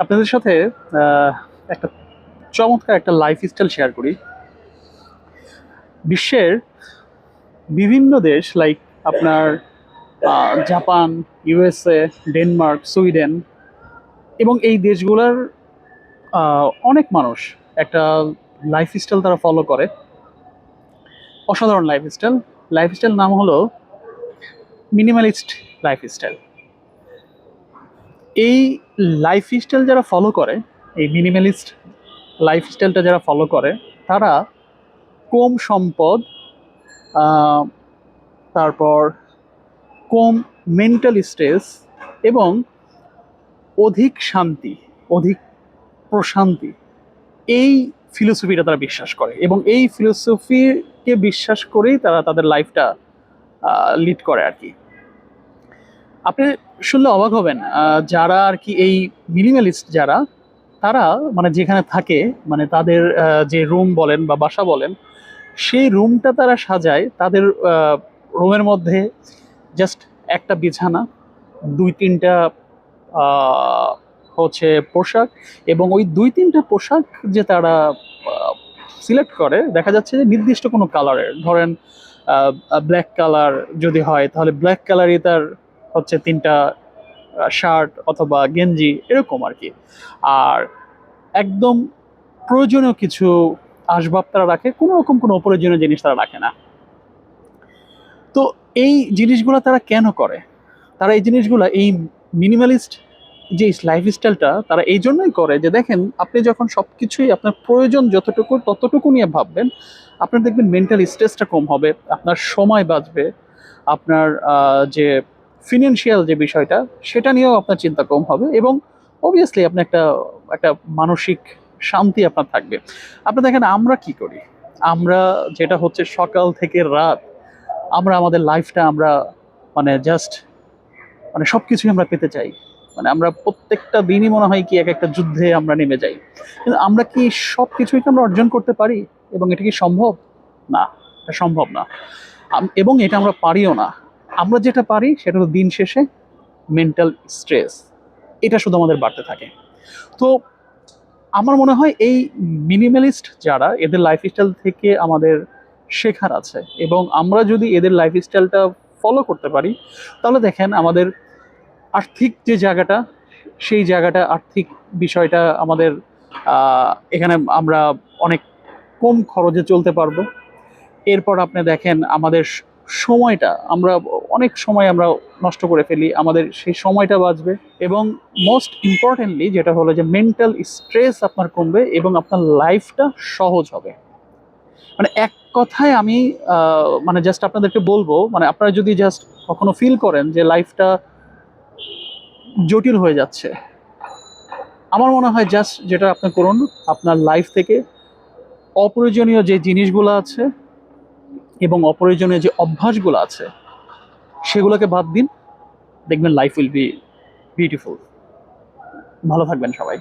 আপনাদের সাথে একটা চমৎকার একটা লাইফস্টাইল শেয়ার করি। বিশ্বের বিভিন্ন দেশ লাইক আপনার জাপান ইউএসএ ডেনমার্ক সুইডেন এবং এই দেশগুলোর অনেক মানুষ একটা লাইফস্টাইল তারা ফলো করে। অসাধারণ লাইফস্টাইল লাইফস্টাইল নাম হলো মিনিমালিস্ট লাইফস্টাইল এই লাইফস্টাইল যারা ফলো করে, এই মিনিমালিস্ট লাইফস্টাইলটা যারা ফলো করে, তারা কম সম্পদ তারপর কম মেন্টাল স্ট্রেস এবং অধিক শান্তি, অধিক প্রশান্তি, এই ফিলোসফিটা তারা বিশ্বাস করে এবং এই ফিলোসফিকে বিশ্বাস করেই তারা তাদের লাইফটা লিড করে আর কি। আপনি শুনলে অবাক হবেন যারা আর কি এই মিনিমালিস্ট যারা, তারা মানে যেখানে থাকে মানে তাদের যে রুম বলেন বা বাসা বলেন, সেই রুমটা তারা সাজায়, তাদের রুমের মধ্যে জাস্ট একটা বিছানা, দুই তিনটা হচ্ছে পোশাক এবং ওই দুই তিনটা পোশাক যে তারা সিলেক্ট করে, দেখা যাচ্ছে যে নির্দিষ্ট কোনো কালারের ধরেন ব্ল্যাক কালার যদি হয়, তাহলে ব্ল্যাক কালারই তার হচ্ছে তিনটা শার্ট অথবা গেঞ্জি এরকম আর কি আর একদম প্রয়োজনীয় কিছু আসবাব তারা রাখে, কোনো রকম কোনো অপ্রয়োজনীয় জিনিস তারা রাখে না। তো এই জিনিসগুলো তারা কেন করে? তারা এই জিনিসগুলো, এই মিনিমালিস্ট যে লাইফস্টাইলটা তারা এই জন্যই করে যে দেখেন, আপনি যখন সব কিছুই আপনার প্রয়োজন যতটুকু, ততটুকু নিয়ে ভাববেন, আপনার দেখবেন মেন্টাল স্ট্রেসটা কম হবে, আপনার সময় বাঁচবে, আপনার যে ফিনান্সিয়াল যে বিষয়টা, সেটা নিয়েও আপনার চিন্তা কম হবে এবং অবভিয়াসলি আপনি একটা একটা মানসিক শান্তি আপনার থাকবে। আপনি দেখেন, আমরা কি করি? আমরা যেটা হচ্ছে সকাল থেকে রাত, আমরা আমাদের লাইফটা আমরা মানে জাস্ট মানে সব কিছুই আমরা পেতে চাই। মানে আমরা প্রত্যেকটা দিনই মনে হয় কি এক একটা যুদ্ধে আমরা নেমে যাই। কিন্তু আমরা কি সব কিছুই কি আমরা অর্জন করতে পারি? এবং এটা কি সম্ভব? না, এটা সম্ভব না। এবং এটা আমরা পারিও না। আমরা যেটা পারি সেটা হলো দিন শেষে মেন্টাল স্ট্রেস এটা শুধু আমাদের বাড়তে থাকে। তো আমার মনে হয় এই মিনিমালিস্ট যারা, এদের লাইফস্টাইল থেকে আমাদের শেখার আছে এবং আমরা যদি এদের লাইফস্টাইলটা ফলো করতে পারি, তাহলে দেখেন আমাদের আর্থিক যে জায়গাটা, সেই জায়গাটা আর্থিক বিষয়টা আমাদের এখানে আমরা অনেক কম খরচে চলতে পারব। এরপর আপনি দেখেন আমাদের সময়টা আমরা অনেক সময় আমরা নষ্ট করে ফেলি, আমাদের সেই সময়টা বাঁচবে এবং মোস্ট ইম্পর্টেন্টলি যেটা হলো যে মেন্টাল স্ট্রেস আপনার কমবে এবং আপনার লাইফটা সহজ হবে। মানে এক কথায় আমি মানে জাস্ট আপনাদেরকে বলব মানে আপনারা যদি জাস্ট কখনো ফিল করেন যে লাইফটা জটিল হয়ে যাচ্ছে, আমার মনে হয় জাস্ট যেটা আপনি করুন, আপনার লাইফ থেকে অপ্রয়োজনীয় যে জিনিসগুলো আছে এবং অপ্রয়োজনীয় যে অভ্যাসগুলো আছে, সেগুলোকে বাদ দিন। দেখবেন লাইফ উইল বি বিউটিফুল ভালো থাকবেন সবাই।